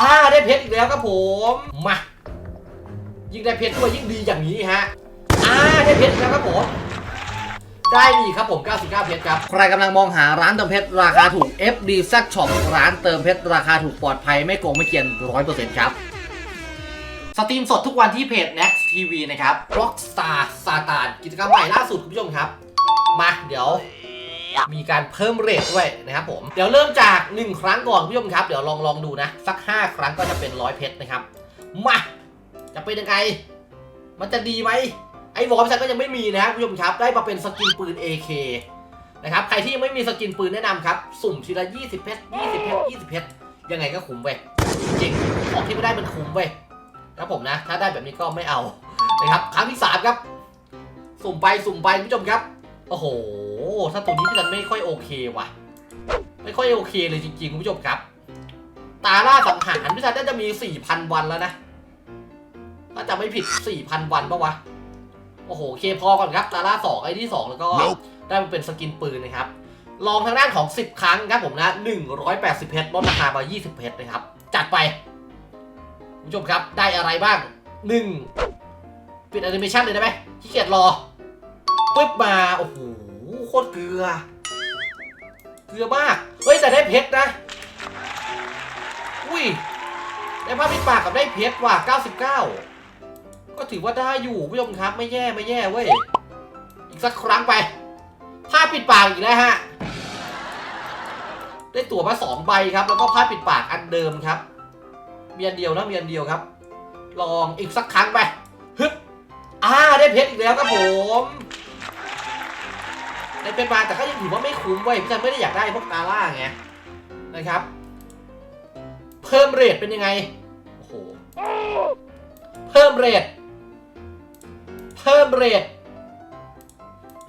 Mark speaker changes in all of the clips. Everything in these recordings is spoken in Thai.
Speaker 1: อ่าได้เพชรอีกแล้วครับผม มายิ่งได้เพชรด้วยยิ่งดีอย่างนี้ฮะอ่าได้เพชรอีกแล้วครับผมได้ดีครับผม 99 เพชรครับ ใครกำลังมองหาร้านเติมเพชรราคาถูก FD z Shop ร้านเติมเพชรราคาถูกปลอดภัยไม่โกงไม่เกียน100%ครับ สตรีมสดทุกวันที่เพจ Next TV นะครับ Rockstar Satan กิจกรรมใหม่ล่าสุดคุณผู้ชมครับ มาเดี๋ยว มีการเพิ่มเรทด้วยนะครับผม เดี๋ยวเริ่มจาก 1 ครั้งก่อนคุณผู้ชมครับ เดี๋ยวลองลองดูนะ สัก 5 ครั้งก็จะเป็นร้อยเพชรนะครับ มา จะเป็นยังไง มันจะดีไหม ไอ้วอร์มซันก็ยังไม่มีนะครับคุณผู้ชมครับ ได้มาเป็นสกินปืน AK นะครับ ใครที่ยังไม่มีสกินปืนแนะนำครับ สุ่มทีละ 20 เพชร 20 เพชร 20 เพชร ยังไงก็คุ้มเว้ย จริงของที่ไม่ได้มันคุ้มเว้ยครับผมนะ ถ้าได้แบบนี้ก็ไม่เอา นะครับ ครั้งที่ 3 ครับ สุ่มไป สุ่มไปคุณผู้ชมครับ โอ้โห ถ้าตัวนี้พี่จันไม่ค่อยโอเคว่ะ ไม่ค่อยโอเคเลยจริงๆคุณผู้ชมครับ ตาล่าสังหารพี่จันน่าจะมี 4,000 วันแล้วนะ ถ้าจะไม่ผิด 4,000 วันปะวะ โอ้โหเคพอก่อนครับ ตาล่าสองไอ้ที่2แล้วก็
Speaker 2: Nope
Speaker 1: ได้มาเป็นสกินปืนนะครับ ลองทางด้านของ 10 ครั้งครับผมนะ 180 เพชรลดราคามา20 เพชรนะครับ จัดไปคุณผู้ชมครับ ได้อะไรบ้าง 1ปิดแอนิเมชันเลยได้ไหมขี้เกียจรอปึ๊บมา โอ้โห โคตรเกลือ เกลือมาก เฮ้ยแต่ได้เพชรนะ อุ้ย ได้ผ้าปิดปากกับได้เพชรว่ะ 99 ก็ถือว่าได้อยู่ผู้ชมครับไม่แย่ไม่แย่เว้ย อีกสักครั้งไปผ้าปิดปากอีกแล้วฮะ ได้ตั๋วมาสองใบครับ แล้วก็ผ้าปิดปากอันเดิมครับ เมีอันเดียวนะมีอันเดียวครับ ลองอีกสักครั้งไป ฮึบอ่าได้เพชรอีกแล้วครับผม ได้เพชรมาแต่ก็ยังถือว่าไม่คุ้มเว้ยพี่จันไม่ได้อยากได้พวกตาล่าไงนะครับ เพิ่มเรทเป็นยังไง โอ้โห เพิ่มเรท เพิ่มเรท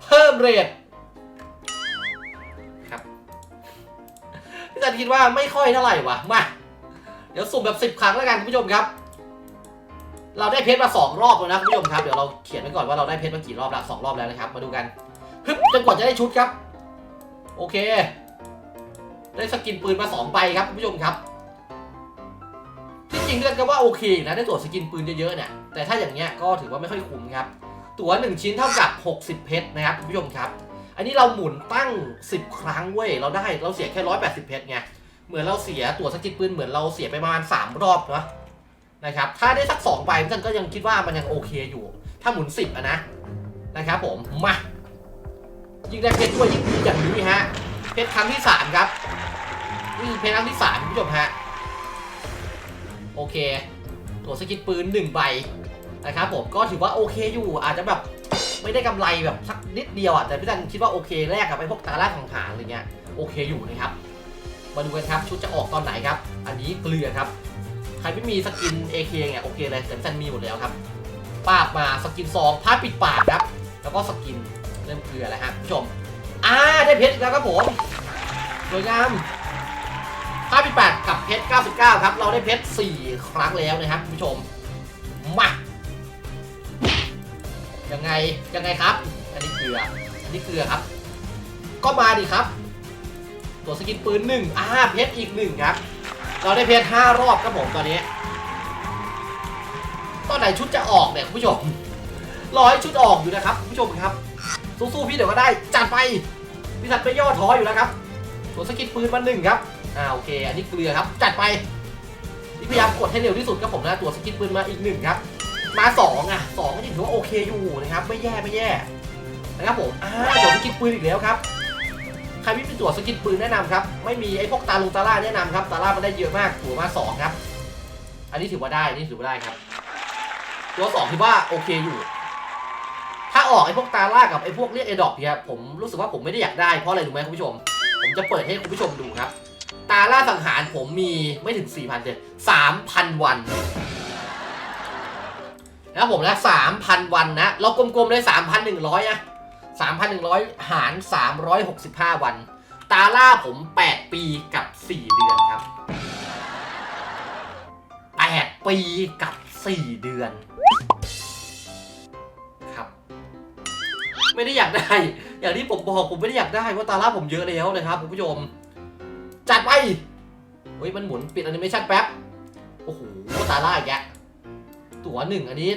Speaker 1: เพิ่มเรทครับพี่จันคิดว่าไม่ค่อยเท่าไหร่วะมา เดี๋ยวสุ่มแบบสิบครั้งแล้วกันคุณผู้ชมครับ เราได้เพชรมาสองรอบแล้วนะคุณผู้ชมครับ เดี๋ยวเราเขียนไว้ก่อนว่าเราได้เพชรมากี่รอบละสองรอบแล้วนะครับ มาดูกัน จนกว่าจะได้ชุดครับ โอเค ได้สกินปืนมาสองใบครับคุณผู้ชมครับที่จริงเรียกกันว่าโอเคนะได้ตัวสกินปืนเยอะๆเนี่ยแต่ถ้าอย่างเงี้ยก็ถือว่าไม่ค่อยคุ้มครับ ตั๋ว1 ชิ้นเท่ากับ 60 เพชรนะครับคุณผู้ชมครับ อันนี้เราหมุนตั้ง 10 ครั้งเว้ยเราได้เราเสียแค่ 180 เพชรไงเหมือนเราเสียตั๋วสกินปืนเหมือนเราเสียไปประมาณ3รอบเนาะนะครับถ้าได้สัก2ใบพี่ตันก็ยังคิดว่ามันยังโอเคอยู่ ถ้าหมุน 10อะนะนะครับผมมา ยิ่งได้เพชรด้วยยิ่งดีอย่างนี้ฮะ เพชรครั้งที่3ครับนี่เพชรครั้งที่3คุณผู้ชมฮะ โอเค ตัวสกินปืน1ใบนะครับผม ก็ถือว่าโอเคอยู่ อาจจะแบบไม่ได้กำไรแบบสักนิดเดียวอะ แต่พี่ตันคิดว่าโอเคแรกกับไอ้พวกตาล่าของหางอะไรเงี้ย โอเคอยู่นะครับ มาดูกันครับชุดจะออกตอนไหนครับ อันนี้เกลือครับ ใครไม่มีสกิน AK เนี่ยโอเคเลยแต่พี่ตันมีหมดแล้วครับปาบมาสกินซองผ้าปิดปากครับ แล้วก็สกิน ริ่มเกลือแล้วฮะผู้ชมอ่าได้เพชรอีกแล้วครับผมสวยงามผ้าปิดปากกับเพชร 99 ครับ เราได้เพชร 4 ครั้งแล้วนะครับผู้ชม มา ยังไง ยังไงครับ อันนี้เกลือ อันนี้เกลือครับ ก็มาดิครับ ตัวสกินปืนหนึ่งอ่าเพชรอีกหนึ่งครับ เราได้เพชรห้ารอบครับผมตอนนี้ ตอนไหนชุดจะออกเนี่ยคุณผู้ชม รอให้ชุดออกอยู่นะครับคุณผู้ชมครับ สู้ๆพี่เดี๋ยวก็ได้ จัดไปพี่สัตว์ไม่ย่อท้ออยู่แล้วครับตัวสกินปืนมาหนึ่งครับอ่าโอเค อันนี้เกลือครับ จัดไปนี่พยายามกดให้เร็วที่สุดครับผมนะตัวสกินปืนมาอีกหนึ่งครับ มาสองอะสองก็ถือว่าโอเคอยู่นะครับไม่แย่ไม่แย่นะครับผมอ่าตัวสกินปืนอีกแล้วครับใครไม่มีตัวสกินปืนแนะนำครับไม่มีไอ้พวกตาลุงตาล่าแนะนำครับตาล่ามันได้เยอะมากตัวมาสองครับ อันนี้ถือว่าได้นี่ถือว่าได้ครับ ตัวสองถือว่าโอเคอยู่ ออกไอ้พวกตาล่ากับไอ้พวกเรียกไอ้ดอกเนี่ยผมรู้สึกว่าผมไม่ได้อยากได้เพราะอะไรรู้ไหมคุณผู้ชม ผมจะเปิดให้คุณผู้ชมดูครับ ตาล่าสังหารผมมีไม่ถึง 4,000เลย3,000 วันนะผมนะ3,000 วันนะ เรากลมๆเลย3,100อะ3,100 หาร 365 วัน ตาล่าผม 8 ปีกับ 4 เดือนครับ 8 ปีกับ 4 เดือน ไม่ได้อยากได้ อย่างที่ผมบอกผมไม่ได้อยากได้เพราะตาล่าผมเยอะแล้วนะครับคุณผู้ชม จัดไปเฮ้ยมันหมุนปิดแอนิเมชันแป๊บ โอ้โหตาล่าอีกแกตั๋วหนึ่งอันนี้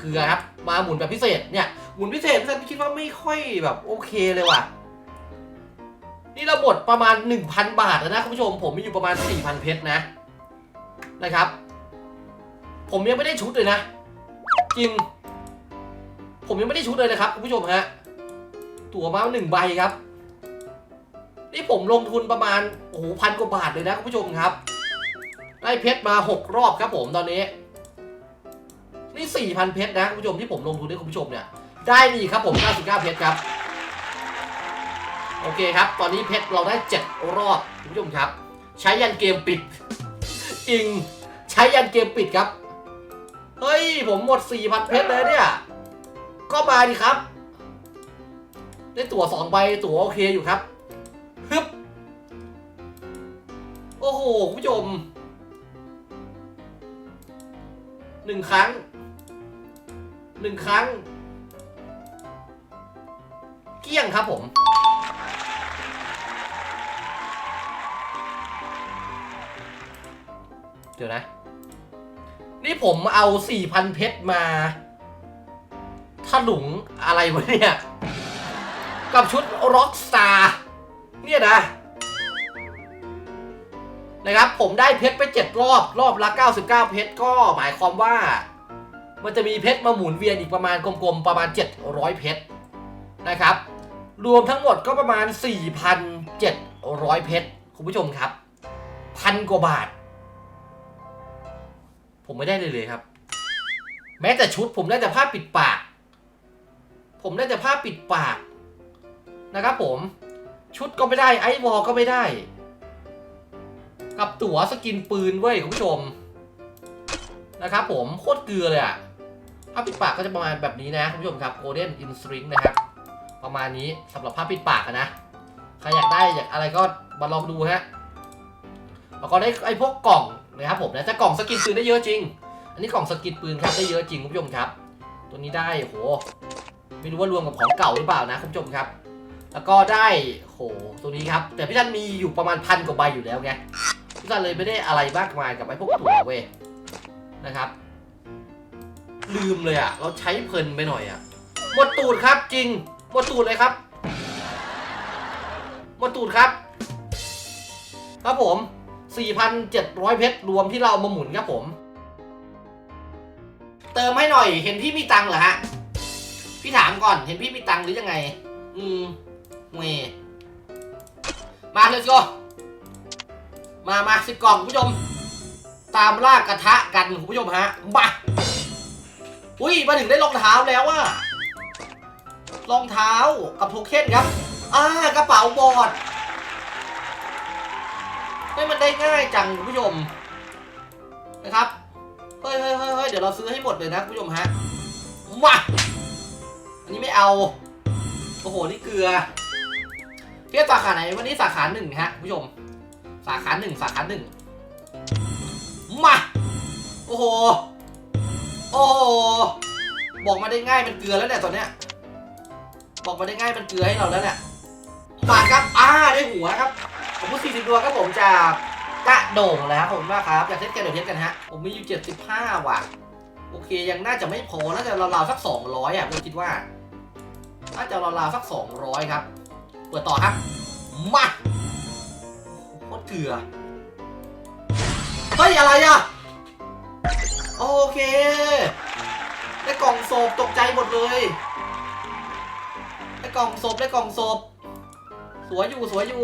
Speaker 1: เกลือครับ มาหมุนแบบพิเศษเนี่ย หมุนพิเศษพี่ซันคิดว่าไม่ค่อยแบบโอเคเลยว่ะ นี่เราหมดประมาณ 1,000 บาทแล้วนะคุณผู้ชม ผมมีอยู่ประมาณ 4,000 เพชรนะ นะครับ ผมยังไม่ได้ชุดเลยนะ จริง ผมยังไม่ได้ชุดเลยนะครับคุณผู้ชมฮะตั๋วมาหนึ่งใบครับ นี่ผมลงทุนประมาณโอ้โหพันกว่าบาทเลยนะคุณผู้ชมครับ ได้เพชรมา6รอบครับผมตอนนี้ นี่4,000เพชรนะคุณผู้ชมที่ผมลงทุนให้คุณผู้ชมเนี่ย ได้นี่ครับผม 99 เพชรครับ โอเคครับ ตอนนี้เพชรเราได้ 7 รอบคุณผู้ชมครับ ใช้ยันเกมปิด จริง ใช้ยันเกมปิดครับ เฮ้ย ผมหมด 4,000 เพชรเลยเนี่ย ก็มาดิครับ ได้ตั๋วสองใบตั๋วโอเคอยู่ครับฮึบโอ้โหคุณผู้ชมหนึ่งครั้งหนึ่งครั้ง เกี้ยงครับผม เดี๋ยวนะ นี่ผมเอา 4,000 เพชรมา ลุงอะไรวะเนี่ย กับชุด Rockstar เนี่ยนะนะครับผมได้เพชรไป 7 รอบ รอบละ 99 เพชรก็หมายความว่า มันจะมีเพชรมาหมุนเวียนอีกประมาณกลมๆ ประมาณ 700 เพชรนะครับ รวมทั้งหมดก็ประมาณ 4,700 เพชรคุณผู้ชมครับ พันกว่าบาท ผมไม่ได้เลยเลยครับ แม้แต่ชุดผมได้แต่ผ้าปิดปาก ผมได้แต่ผ้าปิดปากนะครับผม ชุดก็ไม่ได้ไอวอลก็ไม่ได้ กับตั๋วสกินปืนเว้ยคุณผู้ชม นะครับผมโคตรเกลือเลยอะผ้าปิดปากก็จะประมาณแบบนี้นะคุณผู้ชมครับ Golden In String นะครับ ประมาณนี้สำหรับผ้าปิดปากอะนะใครอยากได้อยากอะไรก็มาลองดูฮะแล้วก็ได้ไอ้พวกกล่องนะครับผมนะแต่กล่องสกินปืนได้เยอะจริง อันนี้กล่องสกินปืนครับได้เยอะจริงคุณผู้ชมครับ ตัวนี้ได้โห ไม่รู้ว่ารวมกับของเก่าหรือเปล่านะคุณผู้ชมครับ แล้วก็ได้โหตัวนี้ครับ แต่พี่ท่านมีอยู่ประมาณพันกว่าใบอยู่แล้วไงพี่ท่านเลยไม่ได้อะไรมากมายกับไอ้พวกตั๋วเว้ยนะครับ ลืมเลยอะเราใช้เพลินไปหน่อยอะหมดตูดครับจริงหมดตูดเลยครับหมดตูดครับ ครับผม 4,700 เพชรรวมที่เรามาหมุนครับผม เติมให้หน่อยเห็นพี่มีตังเหรอฮะ พี่ถามก่อนเห็นพี่มีตังค์หรือยังไง อืมเวมาเลยสิโกมามาสิบกล่องคุณผู้ชม ตามล่ากระทะกันคุณผู้ชมฮะมาอุ้ยมาถึงได้รองเท้าแล้วอะรองเท้ากับโทเค็นครับอ่ากระเป๋าบอดให้มันได้ง่ายจังคุณผู้ชม นะครับเฮ้ยเฮ้ยเฮ้ยเฮ้ยเดี๋ยวเราซื้อให้หมดเลยนะคุณผู้ชมฮะมา อันนี้ไม่เอา โอ้โห นี่เกลือเที่ยวสาขาไหน วันนี้สาขาหนึ่งฮะคุณผู้ชม สาขาหนึ่งสาขาหนึ่งมา โอ้โห โอ้โห บอกมาได้ง่ายเป็นเกลือแล้วเนี่ยตอนเนี้ย บอกมาได้ง่ายเป็นเกลือให้เราแล้วเนี่ยมาครับ อ่า ได้หัวครับ ผมพูด40ดวงครับผมจากกระโด่งแล้วขอบคุณมาครับ อยากเทสกันเดี๋ยวเทสกันฮะ ผมมีอยู่75ว่ะ โอเค ยังน่าจะไม่พอ น่าจะราวๆสัก200อะผมคิดว่า น่าจะราวๆสัก 200 ครับ เปิดต่อครับ มาโคตรเกลือเฮ้ย อะไรอะ โอเค ได้กล่องศพตกใจหมดเลย ได้กล่องศพได้กล่องศพ สวยอยู่สวยอยู่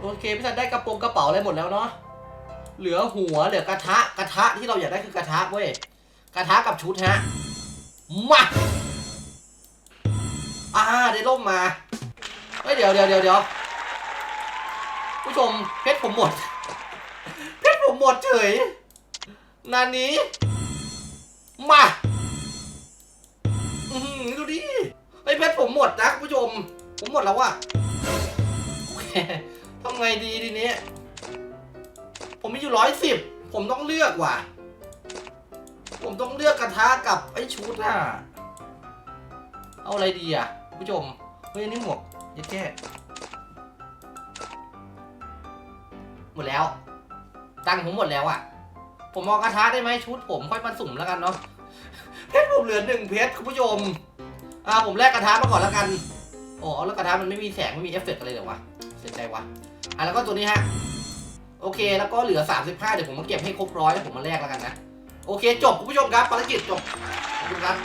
Speaker 1: โอเคพี่สันได้กระโปรงกระเป๋าอะไรหมดแล้วเนาะเหลือหัวเหลือกระทะกระทะที่เราอยากได้คือกระทะเว้ยกระทะกับชุดฮะ มาอ่าได้ร่มมาเฮ้ยเดี๋ยวเดี๋ยวเดี๋ยวเดี๋ยวผู้ชมเพชรผมหมด เพชรผมหมดเฉยนานนี้ มาอือดูดิไอ้เพชรผมหมดนะผู้ชม ผมหมดแล้วว่ะโอเคทำไงดีทีนี้ ผมมีอยู่ร้อยสิบผมต้องเลือกว่ะ ผมต้องเลือกกระทะกับไอ้ชุดอะเอาอะไรดีอะคุณผู้ชม เฮ้ยอันนี่หมวกยัดแก้หมดแล้ว ตังค์ผมหมดแล้วอะผมเอากระทะได้ไหมชุดผมค่อยมาสุ่มแล้วกันเนาะเพชรผมเหลือหนึ่งเพชรคุณผู้ชมอ่าผมแลกกระทะมาก่อนแล้วกันอ๋อแล้วกระทะมันไม่มีแสงไม่มีเอฟเฟกต์อะไรเหรอวะเสียใจวะอะแล้วก็ตัวนี้ฮะโอเค แล้วก็เหลือ 35 เดี๋ยวผมมาเก็บให้ครบร้อยแล้วผมมาแลกแล้วกันนะ โอเคจบคุณผู้ชมครับภารกิจจบขอบคุณครับ